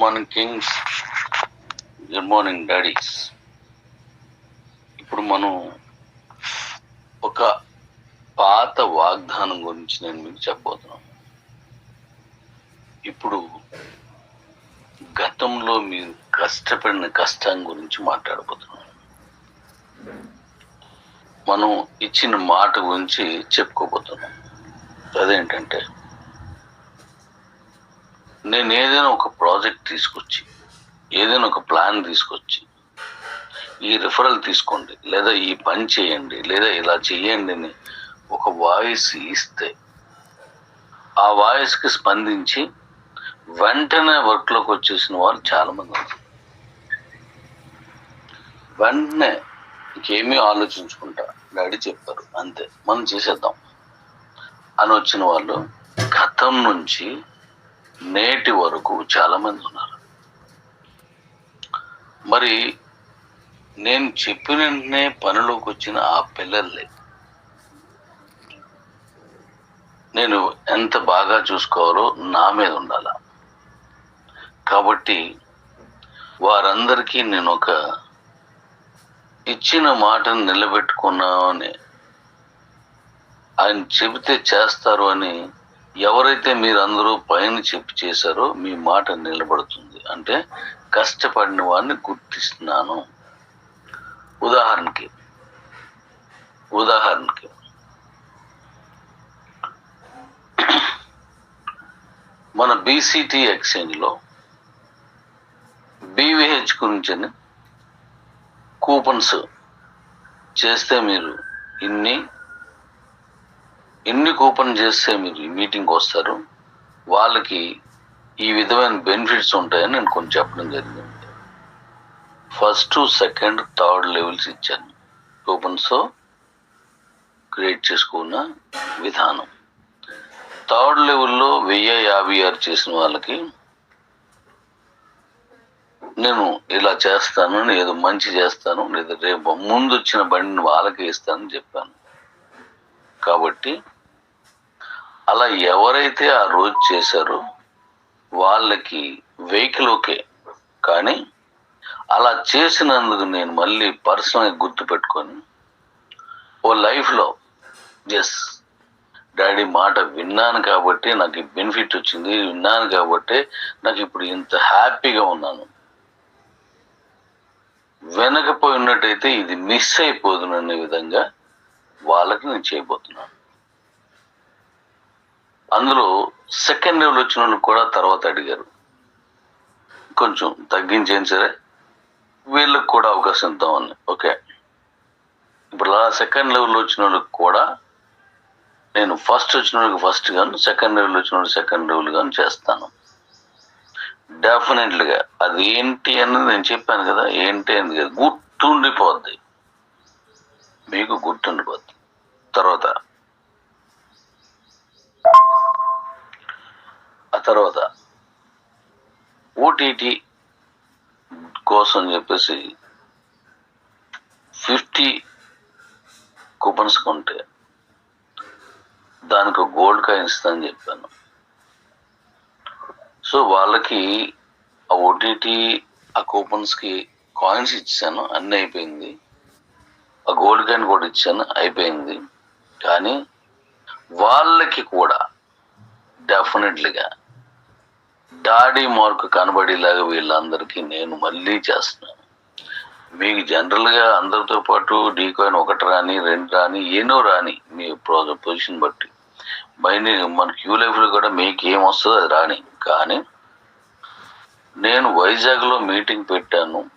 Morning kings good morning daddies ఇప్పుడు మనం ఒక పాత వాగ్దానం గురించి నేను మీకు చెప్పబోతున్నాను. ఇప్పుడు గతంలో మీరు కష్టపడిన కష్టం గురించి మాట్లాడబోతున్నాను. మనం ఇచ్చిన మాట గురించి చెప్పుకోబోతున్నాం. అదేంటంటే నేను ఏదైనా ఒక ప్రాజెక్ట్ తీసుకొచ్చి ఏదైనా ఒక ప్లాన్ తీసుకొచ్చి ఈ రిఫరల్ తీసుకోండి లేదా ఈ పని చేయండి లేదా ఇలా చేయండి అని ఒక వాయిస్ ఇస్తే ఆ వాయిస్కి స్పందించి వెంటనే వర్క్లోకి వచ్చేసిన వాళ్ళు చాలామంది వెంటనే ఇంకేమీ ఆలోచించుకుంటా డాడీ చెప్పారు అంతే మనం చేసేద్దాం అని వచ్చిన వాళ్ళు గతం నుంచి నేటి వరకు చాలా మంది ఉన్నారు. మరి నేను చెప్పిన వెంటనే పనిలోకి వచ్చిన ఆ పిల్లల్ని నేను ఎంత బాగా చూసుకోవాలో నా మీద ఉండాల. కాబట్టి వారందరికీ నేను ఒక ఇచ్చిన మాటను నిలబెట్టుకున్నామని ఆయన చెబితే చేస్తారు అని ఎవరైతే మీరందరూ పైన చెప్పి చేశారో మీ మాట నిలబడుతుంది. అంటే కష్టపడిన వాడిని గుర్తిస్తున్నాను. ఉదాహరణకి ఉదాహరణకి. మన బీసీటీ ఎక్స్చేంజ్లో బీవీహెచ్ గురించి కూపన్స్ చేస్తే మీరు ఇన్ని ఎన్ని కూపన్ చేస్తే మీరు మీటింగ్కి వస్తారు? వాళ్ళకి ఈ విధమైన బెనిఫిట్స్ ఉంటాయని నేను కొంచెం చెప్పడం జరిగింది. ఫస్ట్ సెకండ్ థర్డ్ లెవెల్స్ ఇచ్చాను. కూపన్స్ క్రియేట్ చేసుకున్న విధానం. థర్డ్ లెవెల్లో వెయ్యి యాభై ఆరు చేసిన వాళ్ళకి నేను ఇలా చేస్తాను ఏదో మంచి చేస్తాను లేదా రేపు ముందు వచ్చిన బండిని వాళ్ళకి ఇస్తానని చెప్పాను. కాబట్టి అలా ఎవరైతే ఆ రోజు చేశారో వాళ్ళకి వెహికల్ ఓకే. కానీ అలా చేసినందుకు నేను మళ్ళీ పర్సనల్గా గుర్తు పెట్టుకొని ఓ లైఫ్లో ఎస్ డాడీ మాట విన్నాను కాబట్టి నాకు ఈ బెనిఫిట్ వచ్చింది విన్నాను కాబట్టి నాకు ఇప్పుడు ఇంత హ్యాపీగా ఉన్నాను. వెనకపోయినట్టయితే ఇది మిస్ అయిపోదుననే విధంగా వాళ్ళకి నేను చేయబోతున్నాను. అందులో సెకండ్ లెవెల్ వచ్చిన వాళ్ళు కూడా తర్వాత అడిగారు. కొంచెం తగ్గించేం సరే వీళ్ళకి కూడా అవకాశం ఇద్దామని. ఓకే. ఇప్పుడు అలా సెకండ్ లెవెల్ వచ్చిన వాళ్ళకి కూడా నేను ఫస్ట్ వచ్చిన వాళ్ళకి ఫస్ట్ గాను సెకండ్ లెవెల్ వచ్చిన వాళ్ళకి సెకండ్ లెవెల్ గాను చేస్తాను. డెఫినెట్లీగా అది ఏంటి అన్నది నేను చెప్పాను కదా ఏంటి అని గుర్తుండిపోద్ది. మీకు గుర్తుండిపోద్ది. తర్వాత. ఆ తర్వాత ఓటీటీ కోసం చెప్పేసి ఫిఫ్టీ కూపన్స్ కొంటే దానికి గోల్డ్ కాయిన్ ఇస్తానని చెప్పాను. సో వాళ్ళకి ఆ ఓటీటీ ఆ కూపన్స్కి కాయిన్స్ ఇచ్చాను అన్నీ అయిపోయింది. ఆ గోల్డ్ కాయిన్ కూడా ఇచ్చాను అయిపోయింది. కానీ వాళ్ళకి కూడా డెఫినెట్లీగా డాడీ మార్క్ కనబడేలాగా వీళ్ళందరికీ నేను మళ్ళీ చేస్తున్నాను. మీకు జనరల్గా అందరితో పాటు డీకాయిన్ ఒకటి రాని రెండు రాని ఏనో రాని మీ పొజిషన్ బట్టి. మైని మన క్యూ లైఫ్లో కూడా మీకు ఏం వస్తుందో అది రాని. కానీ నేను వైజాగ్లో మీటింగ్ పెట్టాను.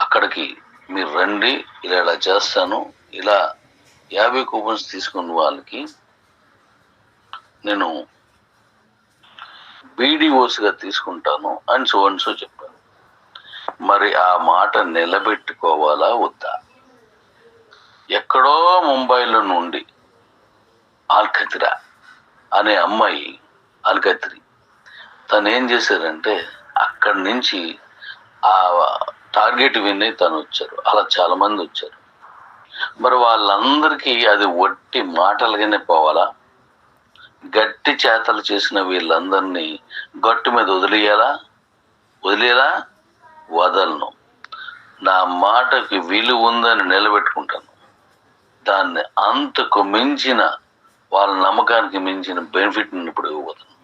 అక్కడికి మీరు రండి ఇలా ఇలా చేస్తాను. ఇలా యాభై కూపన్స్ తీసుకున్న వాళ్ళకి నేను బీడీఓస్గా తీసుకుంటాను అని సో అండ్ సో చెప్పాను. మరి ఆ మాట నిలబెట్టుకోవాలా వద్దా? ఎక్కడో ముంబైలో నుండి ఆల్కతిరా అనే అమ్మాయి ఆల్కత్రి తను ఏం చేశారంటే అక్కడి నుంచి ఆ టార్గెట్ విన్ తను వచ్చారు. అలా చాలామంది వచ్చారు. మరి వాళ్ళందరికీ అది వట్టి మాటలుగానే పోవాలా? గట్టి చేతలు చేసిన వీళ్ళందరినీ గట్టు మీద వదిలేయాలా? వదిలేలా? వదలను. నా మాటకి విలువ ఉందని నిలబెట్టుకుంటాను. దాన్ని అంతకు మించిన వాళ్ళ నమ్మకానికి మించిన బెనిఫిట్ ఇప్పుడు ఇవ్వబోతాను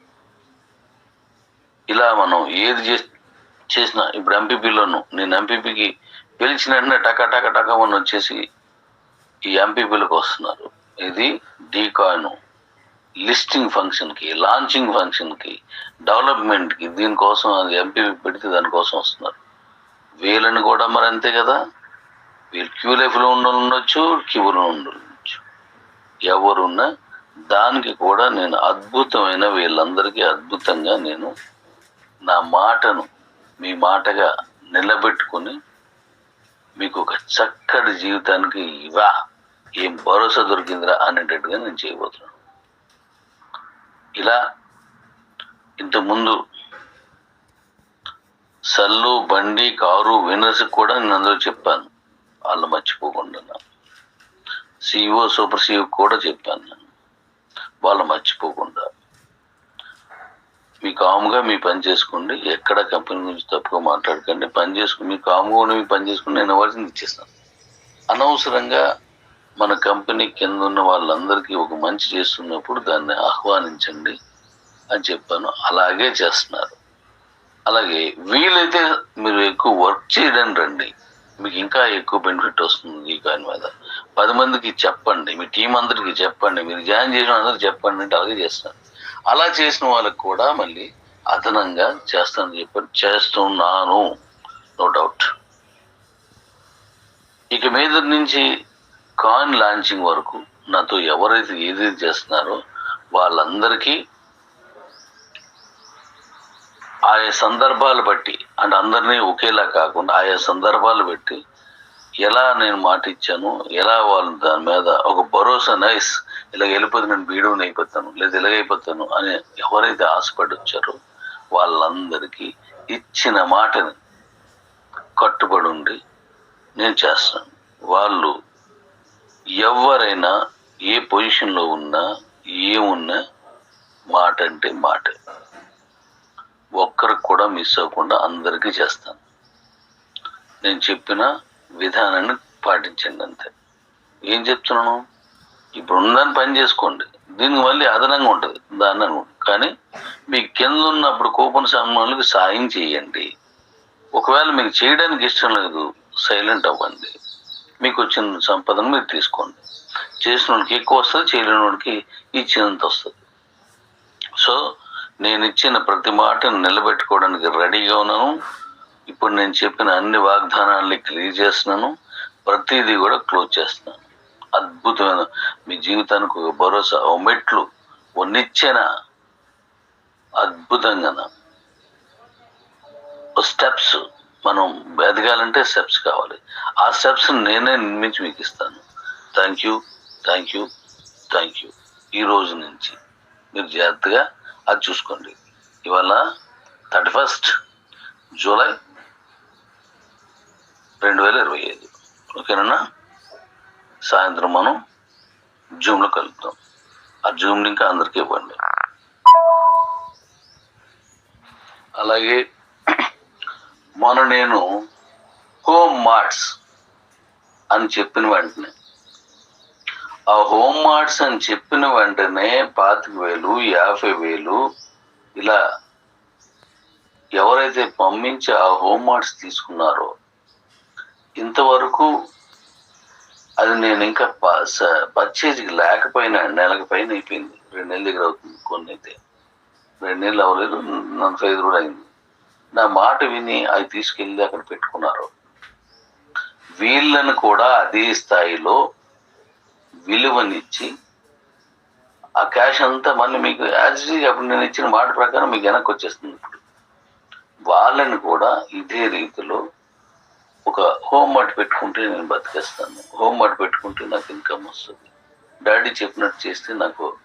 ఇలా మనం ఏది చేసి చేసినా ఇప్పుడు ఎంపీపీలోను నేను ఎంపీపీకి పిలిచిన టక టక టక మనం వచ్చేసి ఈ ఎంపీపీలకు వస్తున్నారు. ఇది డీకాయిన్ లిస్టింగ్ ఫంక్షన్కి లాంచింగ్ ఫంక్షన్కి డెవలప్మెంట్కి దీనికోసం అది ఎంపీపీ పెడితే దానికోసం వస్తున్నారు. వీళ్ళని కూడా మరి అంతే కదా? వీళ్ళు క్యూ లైఫ్లో ఉండొచ్చు క్యూలో ఉండొచ్చు. ఎవరున్నా దానికి కూడా నేను అద్భుతమైన వీళ్ళందరికీ అద్భుతంగా నేను నా మాటను మీ మాటగా నిలబెట్టుకుని మీకు ఒక చక్కటి జీవితానికి ఇవా ఏం భరోసా దొరికిందిరా అనేటట్టుగా నేను చేయబోతున్నాను. ఇలా ఇంతకుముందు సల్లు బండి కారు వినర్స్ కూడా నేను అందులో చెప్పాను. వాళ్ళు మర్చిపోకుండా సిఇఓ సూపర్ సిఇఓ కూడా చెప్పాను నేను. వాళ్ళు మర్చిపోకుండా. మీ కాముగా మీ పని చేసుకోండి. ఎక్కడ కంపెనీ గురించి తప్పుగా మాట్లాడకండి. పని చేసుకుని మీ కామ్గా ఉండి మీ పని చేసుకుని నేను ఇవ్వాల్సింది ఇచ్చేస్తాను? అనవసరంగా మన కంపెనీ కింద ఉన్న వాళ్ళందరికీ ఒక మంచి చేస్తున్నప్పుడు దాన్ని ఆహ్వానించండి అని చెప్పాను. అలాగే చేస్తున్నారు. అలాగే వీలైతే మీరు ఎక్కువ వర్క్ చేయడానికి రండి. మీకు ఇంకా ఎక్కువ బెనిఫిట్ వస్తుంది ఈ కాని మీద. పది మందికి చెప్పండి మీ టీం అందరికి చెప్పండి మీరు జాయిన్ చేసిన అందరికి చెప్పండి అంటే అలాగే చేస్తున్నారు. అలా చేసిన వాళ్ళకి కూడా మళ్ళీ అదనంగా చేస్తానని చెప్పి చేస్తున్నాను. No doubt. ఇక మీద నుంచి కాన్ లాంచింగ్ వరకు నాతో ఎవరైతే ఏదైతే చేస్తున్నారో వాళ్ళందరికీ ఆయా సందర్భాలు బట్టి అంటే అందరినీ ఒకేలా కాకుండా ఆయా సందర్భాలు బట్టి ఎలా నేను మాట ఇచ్చాను ఎలా వాళ్ళు దాని మీద ఒక భరోసా నైస్ ఇలా వెళ్ళిపోతే నేను బీడోని అయిపోతాను లేదా ఇలాగైపోతాను అని ఎవరైతే ఆశపడి వచ్చారో వాళ్ళందరికీ ఇచ్చిన మాటని కట్టుబడి ఉండి నేను చేస్తాను. వాళ్ళు ఎవరైనా ఏ పొజిషన్లో ఉన్నా ఏమున్నా మాట అంటే మాట. ఒక్కరికి కూడా మిస్ అవ్వకుండా అందరికీ చేస్తాను. నేను చెప్పిన విధానాన్ని పాటించండి అంతే. ఏం చెప్తున్నాను? ఇప్పుడు ఉందని పని చేసుకోండి. దీనికి మళ్ళీ అదనంగా ఉంటుంది దాన్ని అనుకోండి కానీ మీ కింద ఉన్నప్పుడు కూపన్ సామాన్లకు సాయం చేయండి. ఒకవేళ మీకు చేయడానికి ఇష్టం లేదు సైలెంట్ అవ్వండి. మీకు వచ్చిన సంపదను మీరు తీసుకోండి. చేసిన వాడికి ఎక్కువ వస్తుంది చేయలేని వాడికి ఇచ్చినంత వస్తుంది. సో నేను ఇచ్చిన ప్రతి మాటను నిలబెట్టుకోవడానికి రెడీగా ఉన్నాను. ఇప్పుడు నేను చెప్పిన అన్ని వాగ్దానాల్ని క్లియర్ చేస్తున్నాను. ప్రతిదీ కూడా క్లోజ్ చేస్తున్నాను. అద్భుతమైన మీ జీవితానికి ఒక భరోసా ఓ మెట్లు ఓ నిచ్చెన. అద్భుతంగా స్టెప్స్. మనం ఎదగాలంటే స్టెప్స్ కావాలి. ఆ స్టెప్స్ నేనే నిర్మించి మీకు ఇస్తాను. Thank you thank you thank you ఈ రోజు నుంచి మీరు జాగ్రత్తగా అది చూసుకోండి. ఇవాళ థర్టీ ఫస్ట్ జూలై రెండు వేల ఇరవై ఐదు. ఓకేనా? సాయంత్రం మనం జూమ్లో కలుపుతాం ఆ జూమ్ లింక్ అందరికీ ఇవ్వండి. అలాగే మొన్న నేను హోమ్ మార్ట్స్ అని చెప్పిన వెంటనే. ఆ హోమ్ మార్ట్స్ అని చెప్పిన వెంటనే పాతిక వేలు యాభై వేలు ఇలా ఎవరైతే పంపించి ఆ హోమ్ మార్ట్స్ తీసుకున్నారో ఇంతవరకు అది నేను ఇంకా పర్చేజ్కి లేకపోయినా నెలకు పైన అయిపోయింది. రెండు నెలల దగ్గర అవుతుంది. కొన్ని అయితే రెండు నెలలు అవ్వలేదు నలభై ఐదు కూడా అయింది. నా మాట విని అవి తీసుకెళ్ళి అక్కడ పెట్టుకున్నారు. వీళ్ళను కూడా అదే స్థాయిలో విలువనిచ్చి ఆ క్యాష్ అంతా మళ్ళీ మీకు యాజ్ అప్పుడు నేను ఇచ్చిన మాట ప్రకారం మీకు వెనక్కి వచ్చేస్తుంది ఇప్పుడు. వాళ్ళని కూడా ఇదే రీతిలో ఒక హోమ్ వర్క్ పెట్టుకుంటే నేను బతికేస్తాను. హోమ్ వర్క్ పెట్టుకుంటే నాకు ఇన్కమ్ వస్తుంది. డాడీ చెప్పినట్టు చేస్తే నాకు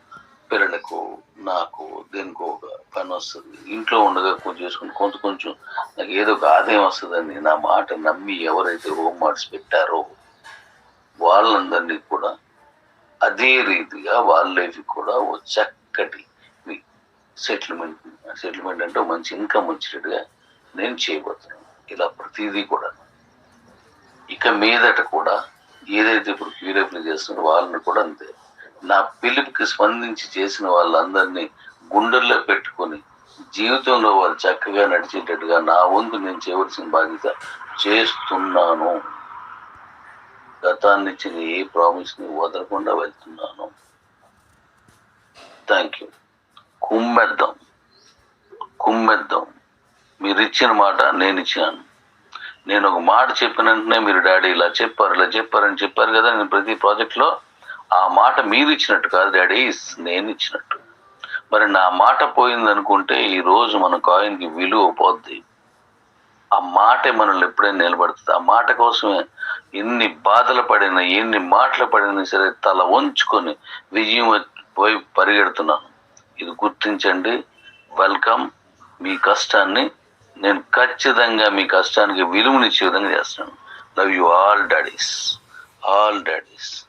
పిల్లలకు నాకు దేనికో ఒక పని వస్తుంది. ఇంట్లో ఉండగా కొంచెం చేసుకుని కొంత కొంచెం నాకు ఏదో ఒక ఆదాయం వస్తుందని నా మాట నమ్మి ఎవరైతే హోమ్ మార్ట్స్ పెట్టారో వాళ్ళందరినీ కూడా అదే రీతిగా వాళ్ళ లైఫ్ కూడా ఓ చక్కటి సెటిల్మెంట్ సెటిల్మెంట్ అంటే మంచి ఇన్కమ్ వచ్చేటట్టుగా నేను చేయబోతున్నాను. ఇలా ప్రతిదీ కూడా. ఇక మీదట కూడా ఏదైతే ఇప్పుడు క్యూరేఫ్లు చేస్తున్న వాళ్ళని కూడా అంతే. నా పిలుపుకి స్పందించి చేసిన వాళ్ళందరినీ గుండెల్లో పెట్టుకొని జీవితంలో వాళ్ళు చక్కగా నడిచేటట్టుగా నా వంతు నేను చేయవలసిన బాధ్యత చేస్తున్నాను. గతాన్ని ఇచ్చిన ఏ ప్రామిస్ని వదలకుండా వెళ్తున్నాను. థ్యాంక్ యూ కుమ్మెద్దాం. కుమ్మెద్దాం. మీరు ఇచ్చిన మాట నేను ఇచ్చాను. నేను ఒక మాట చెప్పిన వెంటనే మీరు డాడీ ఇలా చెప్పారు ఇలా చెప్పారని చెప్పారు కదా నేను ప్రతి ప్రాజెక్ట్లో ఆ మాట మీరు ఇచ్చినట్టు కాదు డాడీ నేను ఇచ్చినట్టు మరి నా మాట పోయింది అనుకుంటే ఈ రోజు మన కాయిన్కి విలువ పోద్ది. ఆ మాటే మనల్ని ఎప్పుడైనా నిలబడుతుంది. ఆ మాట కోసమే ఎన్ని బాధలు పడినా ఎన్ని మాటలు పడినా సరే తల వంచుకొని విజయం వైపు పరిగెడుతున్నాను. ఇది గుర్తించండి. వెల్కమ్. మీ కష్టాన్ని నేను ఖచ్చితంగా మీ కష్టానికి విలువనిచ్చే విధంగా చేస్తాను love you all daddies all daddies